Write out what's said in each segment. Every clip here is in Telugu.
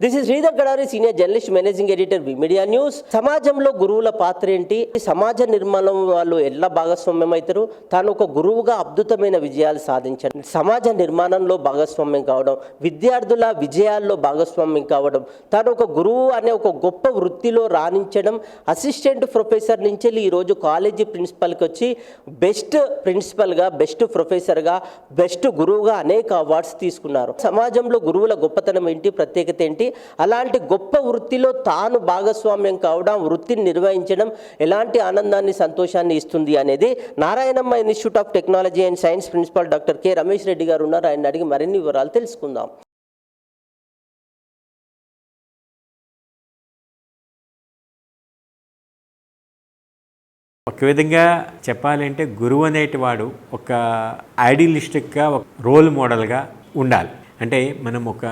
This is Sridhar Gadari senior journalist managing editor media news సమాజంలో గురువుల పాత్ర ఏంటి? సమాజ నిర్మాణం వాళ్ళు ఎలా భాగస్వామ్యం అవుతారు తాను ఒక గురువుగా అద్భుతమైన విజయాలు సాధించడం సమాజ నిర్మాణంలో భాగస్వామ్యం కావడం విద్యార్థుల విజయాల్లో భాగస్వామ్యం కావడం తాను ఒక గురువు అనే ఒక గొప్ప వృత్తిలో రాణించడం అసిస్టెంట్ ప్రొఫెసర్ నుంచి ఈరోజు కాలేజీ ప్రిన్సిపల్కి వచ్చి బెస్ట్ ప్రిన్సిపల్గా బెస్ట్ ప్రొఫెసర్గా బెస్ట్ గురువుగా అనేక అవార్డ్స్ తీసుకున్నారు. సమాజంలో గురువుల గొప్పతనం ఏంటి? ప్రత్యేకత ఏంటి? అలాంటి గొప్ప వృత్తిలో తాను భాగస్వామ్యం కావడం వృత్తిని నిర్వహించడం ఎలాంటి ఆనందాన్ని సంతోషాన్ని ఇస్తుంది అనేది Narayanamma institute of technology and science principal doctor K Ramesh Reddy garu ఉన్నారు. ఆయన అడిగి మరిన్ని వివరాలు తెలుసుకుందాం. ఒక విధంగా చెప్పాలంటే గురువు అనేటి వాడు ఒక ఐడియలిస్టిక్గా ఒక రోల్ మోడల్గా ఉండాలి. అంటే మనం ఒక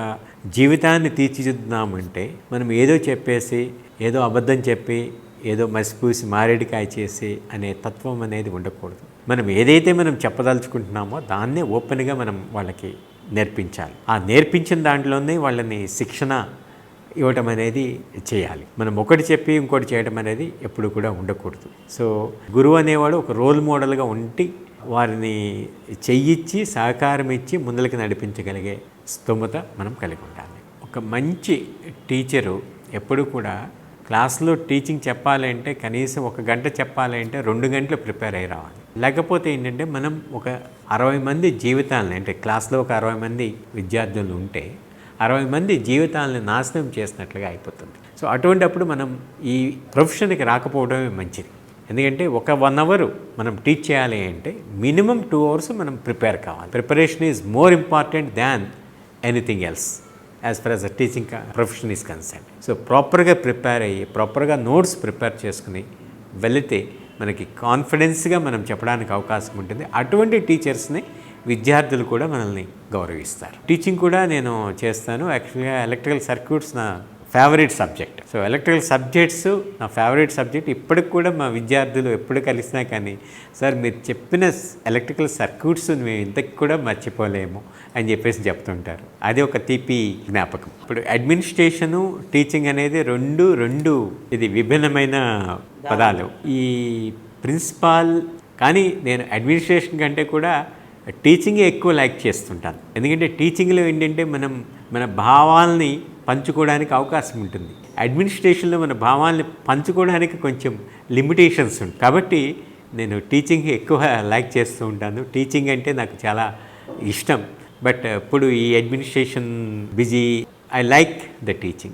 జీవితాన్ని తీర్చిదిద్దామంటే మనం ఏదో చెప్పేసి ఏదో అబద్ధం చెప్పి ఏదో మసిపూసి మారేడికాయ చేసి అనే తత్వం అనేది ఉండకూడదు. మనం ఏదైతే మనం చెప్పదలుచుకుంటున్నామో దాన్నే ఓపెన్గా మనం వాళ్ళకి నేర్పించాలి. ఆ నేర్పించిన దాంట్లోనే వాళ్ళని శిక్షణ ఇవ్వటం అనేది చేయాలి. మనం ఒకటి చెప్పి ఇంకోటి చేయడం అనేది ఎప్పుడు కూడా ఉండకూడదు. సో గురువు అనేవాడు ఒక రోల్ మోడల్గా ఉండి వారిని చెయ్యిచ్చి సహకారం ఇచ్చి ముందరికి నడిపించగలిగే స్తోమత మనం కలిగి ఉండాలి. ఒక మంచి టీచరు ఎప్పుడు కూడా క్లాస్లో టీచింగ్ చెప్పాలంటే కనీసం ఒక గంట చెప్పాలంటే రెండు గంటలు ప్రిపేర్ అయ్యి రావాలి. లేకపోతే ఏంటంటే మనం ఒక అరవై మంది జీవితాలని అంటే క్లాస్లో ఒక అరవై మంది విద్యార్థులు ఉంటే అరవై మంది జీవితాలను నాశనం చేసినట్లుగా అయిపోతుంది. సో అటువంటప్పుడు మనం ఈ ప్రొఫెషన్కి రాకపోవడమే మంచిది. ఎందుకంటే ఒక వన్ అవర్ మనం టీచ్ చేయాలి అంటే మినిమం టూ అవర్స్ మనం ప్రిపేర్ కావాలి. Preparation is more important than anything else as far as a teaching profession is concern. So ప్రాపర్గా ప్రిపేర్ అయ్యి ప్రాపర్గా నోట్స్ ప్రిపేర్ చేసుకుని వెళితే మనకి కాన్ఫిడెన్స్గా మనం చెప్పడానికి అవకాశం ఉంటుంది. అటువంటి టీచర్స్ని విద్యార్థులు కూడా మనల్ని గౌరవిస్తారు. టీచింగ్ కూడా నేను చేస్తాను. యాక్చువల్గా ఎలక్ట్రికల్ సర్క్యూట్స్ నా favourite subject so electrical subjects నా ఫేవరెట్ సబ్జెక్ట్ ఇప్పటికి కూడా మా విద్యార్థులు ఎప్పుడు కలిసినా కానీ సార్ మీరు చెప్పిన ఎలక్ట్రికల్ సర్క్యూట్స్ మేము ఇంతకు కూడా మర్చిపోలేము అని చెప్పేసి చెప్తుంటారు. అది ఒక తీపి జ్ఞాపకం. ఇప్పుడు అడ్మినిస్ట్రేషను టీచింగ్ అనేది రెండు రెండు ఇది విభిన్నమైన పదాలు. ఈ ప్రిన్సిపాల్ కానీ నేను అడ్మినిస్ట్రేషన్ కంటే కూడా టీచింగే ఎక్కువ లైక్ చేస్తుంటాను. ఎందుకంటే టీచింగ్లో ఏంటంటే మనం మన భావాల్ని పంచుకోవడానికి అవకాశం ఉంటుంది. అడ్మినిస్ట్రేషన్లో మన భావాల్ని పంచుకోవడానికి కొంచెం లిమిటేషన్స్ ఉంటాయి. కాబట్టి నేను టీచింగ్ ఎక్కువ లైక్ చేస్తూ ఉంటాను. టీచింగ్ అంటే నాకు చాలా ఇష్టం. బట్ ఇప్పుడు ఈ administration busy I like the teaching.